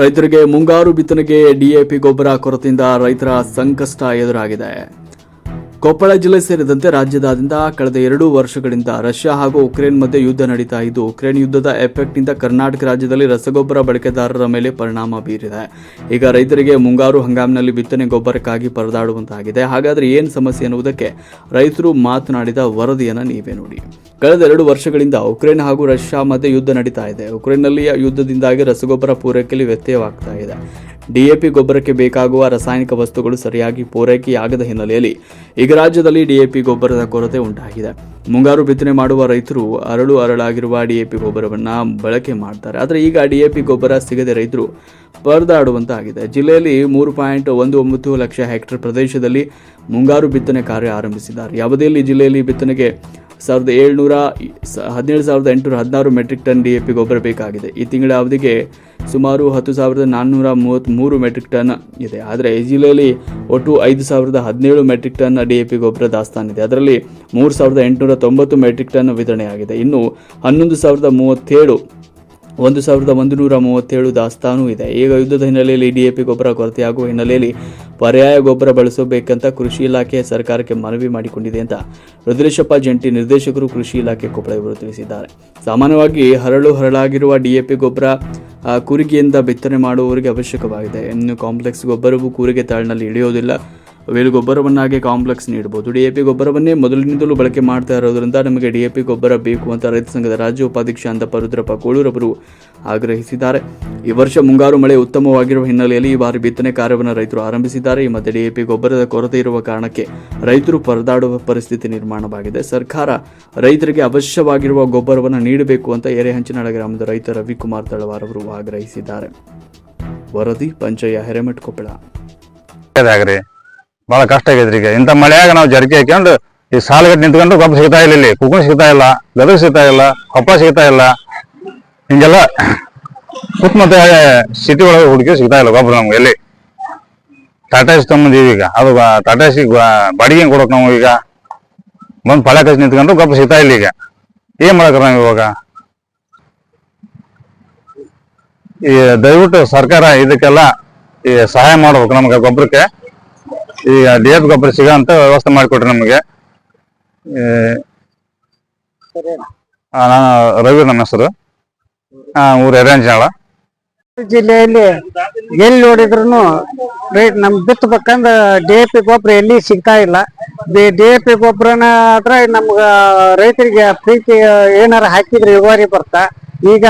ರೈತರಿಗೆ ಮುಂಗಾರು ಬಿತ್ತನೆಗೆ ಡಿಎಪಿ ಗೊಬ್ಬರ ಕೊರತೆಯಿಂದ ರೈತರ ಸಂಕಷ್ಟ ಎದುರಾಗಿದೆ. ಕೊಪ್ಪಳ ಜಿಲ್ಲೆ ಸೇರಿದಂತೆ ರಾಜ್ಯದಾದ್ಯಂತ ಕಳೆದ ಎರಡು ವರ್ಷಗಳಿಂದ ರಷ್ಯಾ ಹಾಗೂ ಉಕ್ರೇನ್ ಮಧ್ಯೆ ಯುದ್ಧ ನಡೀತಾ ಇದ್ದು, ಉಕ್ರೇನ್ ಯುದ್ಧದ ಎಫೆಕ್ಟ್ನಿಂದ ಕರ್ನಾಟಕ ರಾಜ್ಯದಲ್ಲಿ ರಸಗೊಬ್ಬರ ಬಳಕೆದಾರರ ಮೇಲೆ ಪರಿಣಾಮ ಬೀರಿದೆ. ಈಗ ರೈತರಿಗೆ ಮುಂಗಾರು ಹಂಗಾಮಿನಲ್ಲಿ ಬಿತ್ತನೆ ಗೊಬ್ಬರಕ್ಕಾಗಿ ಪರದಾಡುವಂತಾಗಿದೆ. ಹಾಗಾದರೆ ಏನು ಸಮಸ್ಯೆ ಎನ್ನುವುದಕ್ಕೆ ರೈತರು ಮಾತನಾಡಿದ ವರದಿಯನ್ನು ನೀವೇ ನೋಡಿ. ಕಳೆದ ಎರಡು ವರ್ಷಗಳಿಂದ ಉಕ್ರೇನ್ ಹಾಗೂ ರಷ್ಯಾ ಮಧ್ಯೆ ಯುದ್ಧ ನಡೀತಾ ಇದೆ. ಉಕ್ರೇನ್ನಲ್ಲಿ ಯುದ್ಧದಿಂದಾಗಿ ರಸಗೊಬ್ಬರ ಪೂರೈಕೆಯಲ್ಲಿ ವ್ಯತ್ಯಯವಾಗ್ತಾ ಇದೆ. ಡಿಎಪಿ ಗೊಬ್ಬರಕ್ಕೆ ಬೇಕಾಗುವ ರಾಸಾಯನಿಕ ವಸ್ತುಗಳು ಸರಿಯಾಗಿ ಪೂರೈಕೆಯಾಗದ ಹಿನ್ನೆಲೆಯಲ್ಲಿ ಈಗ ರಾಜ್ಯದಲ್ಲಿ ಡಿಎಪಿ ಗೊಬ್ಬರದ ಕೊರತೆ ಉಂಟಾಗಿದೆ. ಮುಂಗಾರು ಬಿತ್ತನೆ ಮಾಡುವ ರೈತರು ಅರಳು ಅರಳಾಗಿರುವ ಡಿಎಪಿ ಗೊಬ್ಬರವನ್ನು ಬಳಕೆ ಮಾಡ್ತಾರೆ. ಆದರೆ ಈಗ ಡಿಎಪಿ ಗೊಬ್ಬರ ಸಿಗದೆ ರೈತರು ಪರದಾಡುವಂತಾಗಿದೆ. ಜಿಲ್ಲೆಯಲ್ಲಿ ಮೂರು ಪಾಯಿಂಟ್ ಒಂದು ಒಂಬತ್ತು ಲಕ್ಷ ಹೆಕ್ಟೇರ್ ಪ್ರದೇಶದಲ್ಲಿ ಮುಂಗಾರು ಬಿತ್ತನೆ ಕಾರ್ಯ ಆರಂಭಿಸಿದ್ದಾರೆ. ಯಾವುದೇ ಜಿಲ್ಲೆಯಲ್ಲಿ ಬಿತ್ತನೆಗೆ ಸಾವಿರದ ಏಳ್ನೂರ ಹದಿನೇಳು ಸಾವಿರದ ಎಂಟುನೂರ ಹದಿನಾರು metric ton D A P ಗೊಬ್ಬರ ಬೇಕಾಗಿದೆ. ಈ ತಿಂಗಳ ಅವಧಿಗೆ ಸುಮಾರು ಹತ್ತು ಸಾವಿರದ ನಾನ್ನೂರ ಮೂವತ್ತ್ಮೂರು ಮೆಟ್ರಿಕ್ ಟನ್ ಇದೆ. ಆದರೆ, ಈ ಜಿಲ್ಲೆಯಲ್ಲಿ ಒಟ್ಟು ಐದು ಸಾವಿರದ ಹದಿನೇಳು metric ton D A P ಗೊಬ್ಬರ ದಾಸ್ತಾನಿದೆ ಅದರಲ್ಲಿ ಮೂರು ಸಾವಿರದ ಎಂಟುನೂರ ತೊಂಬತ್ತು ಮೆಟ್ರಿಕ್ ಟನ್ ವಿತರಣೆಯಾಗಿದೆ. ಇನ್ನು ಹನ್ನೊಂದು ಸಾವಿರದ ಮೂವತ್ತೇಳು ಒಂದು ಸಾವಿರದ ಒಂದು ನೂರ ಮೂವತ್ತೇಳು ದಾಸ್ತಾನು ಇದೆ. ಈಗ ಯುದ್ಧದ ಹಿನ್ನೆಲೆಯಲ್ಲಿ ಡಿಎಪಿ ಗೊಬ್ಬರ ಕೊರತೆಯಾಗುವ ಹಿನ್ನೆಲೆಯಲ್ಲಿ ಪರ್ಯಾಯ ಗೊಬ್ಬರ ಬಳಸಬೇಕಂತ ಕೃಷಿ ಇಲಾಖೆ ಸರ್ಕಾರಕ್ಕೆ ಮನವಿ ಮಾಡಿಕೊಂಡಿದೆ ಅಂತ ರುದ್ರೇಶಪ್ಪ ಜಂಟಿ ನಿರ್ದೇಶಕರು ಕೃಷಿ ಇಲಾಖೆ ಕೊಪ್ಪಳ ಇವರು ತಿಳಿಸಿದ್ದಾರೆ. ಸಾಮಾನ್ಯವಾಗಿ ಹರಳು ಹರಳಾಗಿರುವ ಡಿಎಪಿ ಗೊಬ್ಬರ ಕೂರಿಗೆಯಿಂದ ಬಿತ್ತನೆ ಮಾಡುವವರಿಗೆ ಅವಶ್ಯಕವಾಗಿದೆ. ಇನ್ನು ಕಾಂಪ್ಲೆಕ್ಸ್ ಗೊಬ್ಬರವು ಕೂರಿಗೆ ತಾಳಿನಲ್ಲಿ ಇಳಿಯೋದಿಲ್ಲ. ವೇಲು ಗೊಬ್ಬರವನ್ನಾಗಿ ಕಾಂಪ್ಲೆಕ್ಸ್ ನೀಡಬಹುದು ಡಿಎಪಿ ಗೊಬ್ಬರವನ್ನೇ ಮೊದಲಿನಿಂದಲೂ ಬಳಕೆ ಮಾಡ್ತಾ ಇರೋದ್ರಿಂದ ನಮಗೆ ಡಿಎಪಿ ಗೊಬ್ಬರ ಬೇಕು ಅಂತ ರೈತ ಸಂಘದ ರಾಜ್ಯ ಉಪಾಧ್ಯಕ್ಷ ಅಂತಪ್ಪ ರುದ್ರಪ್ಪ ಕೋಳೂರವರು ಆಗ್ರಹಿಸಿದ್ದಾರೆ. ಈ ವರ್ಷ ಮುಂಗಾರು ಮಳೆ ಉತ್ತಮವಾಗಿರುವ ಹಿನ್ನೆಲೆಯಲ್ಲಿ ಈ ಬಾರಿ ಬಿತ್ತನೆ ಕಾರ್ಯವನ್ನು ರೈತರು ಆರಂಭಿಸಿದ್ದಾರೆ. ಈ ಮಧ್ಯೆ ಡಿಎಪಿ ಗೊಬ್ಬರದ ಕೊರತೆ ಇರುವ ಕಾರಣಕ್ಕೆ ರೈತರು ಪರದಾಡುವ ಪರಿಸ್ಥಿತಿ ನಿರ್ಮಾಣವಾಗಿದೆ. ಸರ್ಕಾರ ರೈತರಿಗೆ ಅವಶ್ಯವಾಗಿರುವ ಗೊಬ್ಬರವನ್ನು ನೀಡಬೇಕು ಅಂತ ಎರೆಹಂಚಿನಾಳ ಗ್ರಾಮದ ರೈತ ರವಿಕುಮಾರ್ ತಳವಾರ್ ಅವರು ಆಗ್ರಹಿಸಿದ್ದಾರೆ. ವರದಿ, ಪಂಚಯ್ಯ, ಹೆರೆಮಠ್, ಕೊಪ್ಪಳ. ಬಹಳ ಕಷ್ಟ ಆಗೈತ್ರಿ ಈಗ. ಇಂಥ ಮಳೆಯಾಗ ನಾವು ಜರ್ಕಿ ಹಾಕ್ಕೊಂಡು ಈ ಸಾಲಗಟ್ಟು ನಿಂತ್ಕೊಂಡು ಗೊಬ್ಬರ ಸಿಗ್ತಾ ಇಲ್ಲ ಇಲ್ಲಿ. ಕುಕ್ಕುಣ ಸಿಗ್ತಾ ಇಲ್ಲ, ಗದಗ ಸಿಗ್ತಾ ಇಲ್ಲ ಕೊಪ್ಪ ಸಿಗ್ತಾ ಇಲ್ಲ. ಹಿಂಗೆಲ್ಲ ಸುತ್ತಮುತ್ತ ಸಿಟಿ ಒಳಗೆ ಹುಡುಕಿ ಸಿಗ್ತಾ ಇಲ್ಲ ಗೊಬ್ಬರ ನಮ್ಗೆ ಎಲ್ಲಿ. ಟಾಟಾ ಎಸ್ ತಗೊಂಬಂದೀವಿ ಈಗ. ಅದು ಟಾಟಾ ಎಸ್ ಬಾಡಿಗೆ ಕೊಡೋಕೆ ನಾವು ಈಗ ಬಂದು ಪಳೆ ಕಸಿ ನಿಂತ್ಕೊಂಡು ಗೊಬ್ಬರ ಸಿಗ್ತಾ ಇಲ್ಲ ಈಗ. ಏನ್ ಮಾಡಕ್ರ ನಾವು ಇವಾಗ? ಈ ದಯವಿಟ್ಟು ಸರ್ಕಾರ ಇದಕ್ಕೆಲ್ಲ ಈ ಸಹಾಯ ಮಾಡ್ಬೇಕು ನಮ್ಗೆ ಗೊಬ್ಬರಕ್ಕೆ. ಈ ಡಿ ಎಫ್ ಗೊಬ್ಬರ ಸಿಗೋ ಅಂತ ವ್ಯವಸ್ಥೆ ಮಾಡಿಕೊಟ್ರಿ ನಮಗೆ. ನಾನು ರವಿ ನಮ್ಮ ಹೆಸರು. ಆ, ಊರು ಎರಂಜನಾಳ ಜಿಲ್ಲೆಯಲ್ಲಿ ಎಲ್ಲಿ ನೋಡಿದ್ರು ರೇಟ್ ನಮ್ ಬಿತ್ತಬೇಕಂದ್ರ ಡಿ ಎ ಪಿ ಗೊಬ್ಬರ ಎಲ್ಲಿ ಸಿಗ್ತಾ ಇಲ್ಲ. ಡಿ ಎ ಪಿ ಗೊಬ್ಬರನ ಆದ್ರೆ ನಮ್ಗ ರೈತರಿಗೆ ಪ್ರೀತಿ ಏನಾರ ಹಾಕಿದ್ರೆ ಇಳುವರಿ ಬರ್ತಾ. ಈಗ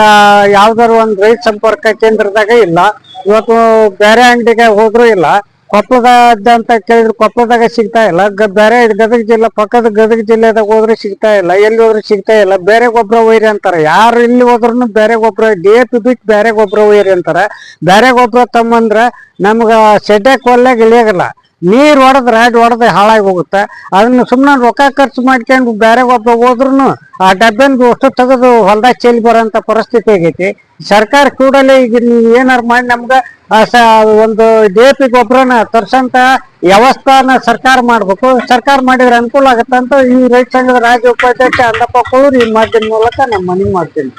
ಯಾವ್ದಾರು ಒಂದ್ ರೈತ ಸಂಪರ್ಕ ಕೇಂದ್ರದಾಗ ಇಲ್ಲ. ಇವತ್ತು ಬೇರೆ ಅಂಗಡಿಗೆ ಹೋದ್ರು ಇಲ್ಲ. ಕೊಪ್ಪಳದ ಅಂತ ಕೇಳಿದ್ರೆ ಕೊಪ್ಪಳದಾಗ ಸಿಗ್ತಾ ಇಲ್ಲ. ಬೇರೆ ಗದಗ ಜಿಲ್ಲೆ, ಪಕ್ಕದ ಗದಗ ಜಿಲ್ಲೆದಾಗ ಹೋದ್ರೆ ಸಿಗ್ತಾ ಇಲ್ಲ. ಎಲ್ಲಿ ಹೋದ್ರೆ ಸಿಗ್ತಾ ಇಲ್ಲ. ಬೇರೆ ಗೊಬ್ಬರ ಒಯ್ರಿ ಅಂತಾರೆ. ಯಾರು ಇಲ್ಲಿ ಹೋದ್ರು ಬೇರೆ ಗೊಬ್ಬರ ಡಿ ಎ ಪಿ ಬಿಟ್ಟು ಬೇರೆ ಗೊಬ್ಬರ ಒಯ್ರಿ ಅಂತಾರೆ. ಬೇರೆ ಗೊಬ್ಬರ ತಮ್ಮಂದ್ರ ನಮ್ಗೆ ಸೆಡ್ಯಾಕ್ ಕೊಲ್ಲಾಗ ಇಳಿಯಾಗಲ್ಲ. ನೀರು ಹೊಡೆದ್ರೆ ಅಡ್ ಹೊಡೆದ್ರೆ ಹಾಳಾಗಿ ಹೋಗುತ್ತೆ. ಅದನ್ನ ಸುಮ್ಮನೆ ರೊಕ್ಕ ಖರ್ಚು ಮಾಡ್ಕೊಂಡು ಬೇರೆ ಗೊಬ್ಬರ ಹೋದ್ರೂ ಆ ಡಬ್ಬೆನ್ ಅಷ್ಟು ತೆಗೆದು ಹೊಲ್ದಾಗ ಚೆಲ್ಲಿ ಬರೋಂಥ ಪರಿಸ್ಥಿತಿ ಆಗೈತಿ. ಸರ್ಕಾರ ಕೂಡಲೇ ಈಗ ನೀವು ಏನಾರು ಮಾಡಿ ನಮ್ಗ ಒಂದು ಡಿ ಎ ಪಿ ಗೊಬ್ಬರನ ತರ್ಸಂತ ವ್ಯವಸ್ಥಾನ ಸರ್ಕಾರ ಮಾಡ್ಬೇಕು. ಸರ್ಕಾರ ಮಾಡಿದ್ರೆ ಅನುಕೂಲ ಆಗತ್ತೆ ಅಂತ ಈ ರೈತ ಸಂಘದ ರಾಜ್ಯ ಉಪಾಧ್ಯಕ್ಷ ಅಂದಪ್ಪ ಕೋಳೂರು ಈ ಮಾಧ್ಯಮ ಮೂಲಕ ನಮ್ಮ ಮನವಿ ಮಾಡ್ತೀನಿ.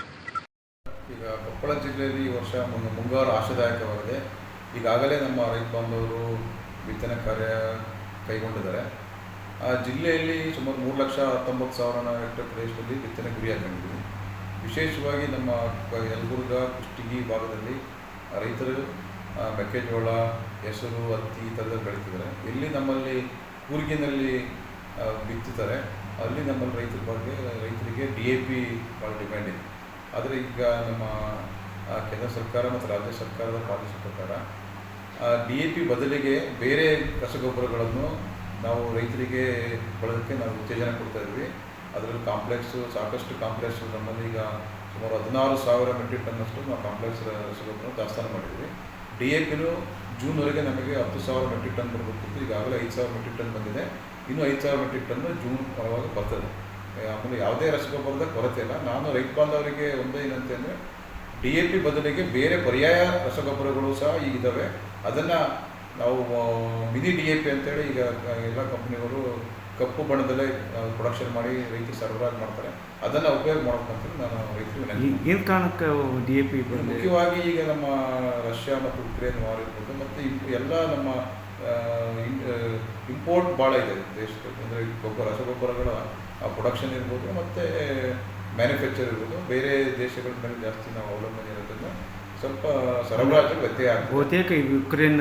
ಈಗ ಕೊಪ್ಪಳ ಜಿಲ್ಲೆಯಲ್ಲಿ ಈ ವರ್ಷ ಮುಂಗಾರು ಆಶಾದಾಯಕವಾಗಿದೆ. ಈಗಾಗಲೇ ನಮ್ಮ ರೈತ ಬಾಂಧವರು ಬಿತ್ತನೆ ಕಾರ್ಯ ಕೈಗೊಂಡಿದ್ದಾರೆ. ಆ ಜಿಲ್ಲೆಯಲ್ಲಿ ಸುಮಾರು ಮೂರು ಲಕ್ಷ ಹತ್ತೊಂಬತ್ತು ಸಾವಿರ ಹೆಕ್ಟರ್ ಪ್ರದೇಶದಲ್ಲಿ ಬಿತ್ತನೆ ಗುರಿ ವಿಶೇಷವಾಗಿ ನಮ್ಮ ಯಲಬುರ್ಗ, ಕುಷ್ಟಗಿ ಭಾಗದಲ್ಲಿ ರೈತರು ಮೆಕ್ಕೆಜೋಳ ಹೆಸರು, ಹತ್ತಿ ಈ ಥರದ ಬೆಳೀತಿದ್ದಾರೆ ಎಲ್ಲಿ ನಮ್ಮಲ್ಲಿ ಕೂರ್ಗಿನಲ್ಲಿ ಬಿತ್ತುತ್ತಾರೆ ಅಲ್ಲಿ ನಮ್ಮಲ್ಲಿ ರೈತರ ಬಗ್ಗೆ, ರೈತರಿಗೆ ಡಿ ಎ ಪಿ ಭಾಳ ಡಿಮ್ಯಾಂಡ್ ಇದೆ. ಆದರೆ ಈಗ ನಮ್ಮ ಕೇಂದ್ರ ಸರ್ಕಾರ ಮತ್ತು ರಾಜ್ಯ ಸರ್ಕಾರದ ಪಾಲಿಸಿ ಪ್ರಕಾರ ಡಿ ಎ ಪಿ ಬದಲಿಗೆ ಬೇರೆ ರಸಗೊಬ್ಬರಗಳನ್ನು ನಾವು ರೈತರಿಗೆ ಬಳಕೆ ನಾವು ಉತ್ತೇಜನ ಕೊಡ್ತಾ ಇದ್ವಿ. ಅದರಲ್ಲಿ ಕಾಂಪ್ಲೆಕ್ಸು ಸಾಕಷ್ಟು ಕಾಂಪ್ಲೆಕ್ಸ್ ನಮ್ಮಲ್ಲಿ ಈಗ ಸುಮಾರು ಹದಿನಾರು ಸಾವಿರ ಮೆಟ್ರಿಕ್ ಟನ್ನಷ್ಟು ನಾವು ಕಾಂಪ್ಲೆಕ್ಸ್ ರಸಗೊಬ್ಬರ ದಾಸ್ತಾನು ಮಾಡಿದ್ವಿ. ಡಿ ಎ ಪಿನು ಜೂನ್ವರೆಗೆ ನಮಗೆ ಹತ್ತು ಸಾವಿರ ಮೆಟ್ರಿಕ್ ಟನ್ ಬರಬೇಕಿತ್ತು ಈಗಾಗಲೇ ಐದು ಸಾವಿರ ಮೆಟ್ರಿಕ್ ಟನ್ ಬಂದಿದೆ. ಇನ್ನೂ ಐದು ಸಾವಿರ ಮೆಟ್ರಿಕ್ ಟನ್ನು ಜೂನ್ ಒಳಗೆ ಬರ್ತದೆ. ಆಮೇಲೆ ಯಾವುದೇ ರಸಗೊಬ್ಬರದ ಕೊರತೆ ಇಲ್ಲ. ನಾನು ರೈತ ಬಾಂಧವರಿಗೆ ಒಂದೇ ಏನಂತೆ ಅಂದರೆ ಡಿ ಎ ಪಿ ಬದಲಿಗೆ ಬೇರೆ ಪರ್ಯಾಯ ರಸಗೊಬ್ಬರಗಳು ಸಹ ಈಗ ಇದ್ದಾವೆ ಅದನ್ನು ನಾವು ಮಿನಿ ಡಿ ಎ ಪಿ ಅಂತೇಳಿ ಈಗ ಎಲ್ಲ ಕಂಪ್ನಿಗಳು ಕಪ್ಪು ಬಣ್ಣದಲ್ಲೇ ಪ್ರೊಡಕ್ಷನ್ ಮಾಡಿ ರೈತರು ಸರಬರಾಜು ಮಾಡ್ತಾರೆ. ಅದನ್ನು ಉಪಯೋಗ ಮಾಡ್ಬೇಕಂತ ನಾನು ರೈತರಿಗೆ. ಏನು ಕಾರಣಕ್ಕೆ ಡಿ ಎ ಪಿ ಮುಖ್ಯವಾಗಿ ಈಗ ನಮ್ಮ ರಷ್ಯಾ ಮತ್ತು ಉಕ್ರೇನ್ ವಾರ್ ಇರ್ಬೋದು ಮತ್ತು ಎಲ್ಲ ನಮ್ಮ ಇಂಪೋರ್ಟ್ ಭಾಳ ಇದೆ ದೇಶದಲ್ಲಿ ಅಂದರೆ ಗೊಬ್ಬರ ರಸಗೊಬ್ಬರಗಳ ಪ್ರೊಡಕ್ಷನ್ ಇರ್ಬೋದು ಮತ್ತು ಮ್ಯಾನುಫ್ಯಾಕ್ಚರ್ ಇರ್ಬೋದು. ಬೇರೆ ದೇಶಗಳ ಮೇಲೆ ಜಾಸ್ತಿ ನಾವು ಅವಲಂಬನೆ ಇರೋದ್ರಿಂದ ಸ್ವಲ್ಪ ಸರಬರಾಜು ವ್ಯತ್ಯಯ ಆಗ್ತದೆ. ಬಹುತೇಕ ಉಕ್ರೇನ್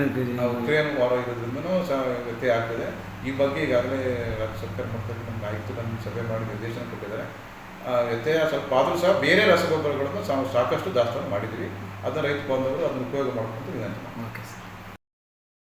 ಉಕ್ರೇನ್ ವಾರ ಇರೋದ್ರಿಂದನೂ ಸಹ ವ್ಯತ್ಯಯ ಆಗ್ತದೆ. ಈ ಬಗ್ಗೆ ಈಗಾಗಲೇ ರಾಜ್ಯ ಸರ್ಕಾರ ಮಟ್ಟದಲ್ಲಿ ನಮ್ಮ ಆಯುಕ್ತರು ನಮ್ಮ ಸಭೆ ಮಾಡಿ ನಿರ್ದೇಶನ ಕೊಟ್ಟಿದ್ದಾರೆ. ವ್ಯತ್ಯಯ ಸ್ವಲ್ಪ ಆದರೂ ಸಹ ಬೇರೆ ರಸಗೊಬ್ಬರಗಳನ್ನು ಸಾಕಷ್ಟು ದಾಸ್ತಾನು ಮಾಡಿದ್ದೀವಿ. ಅದನ್ನು ರೈತ ಬಾಂಧವರು ಅದನ್ನು ಉಪಯೋಗ ಮಾಡ್ಕೊಂಡು ವಿನಂತಿ. Okay sir.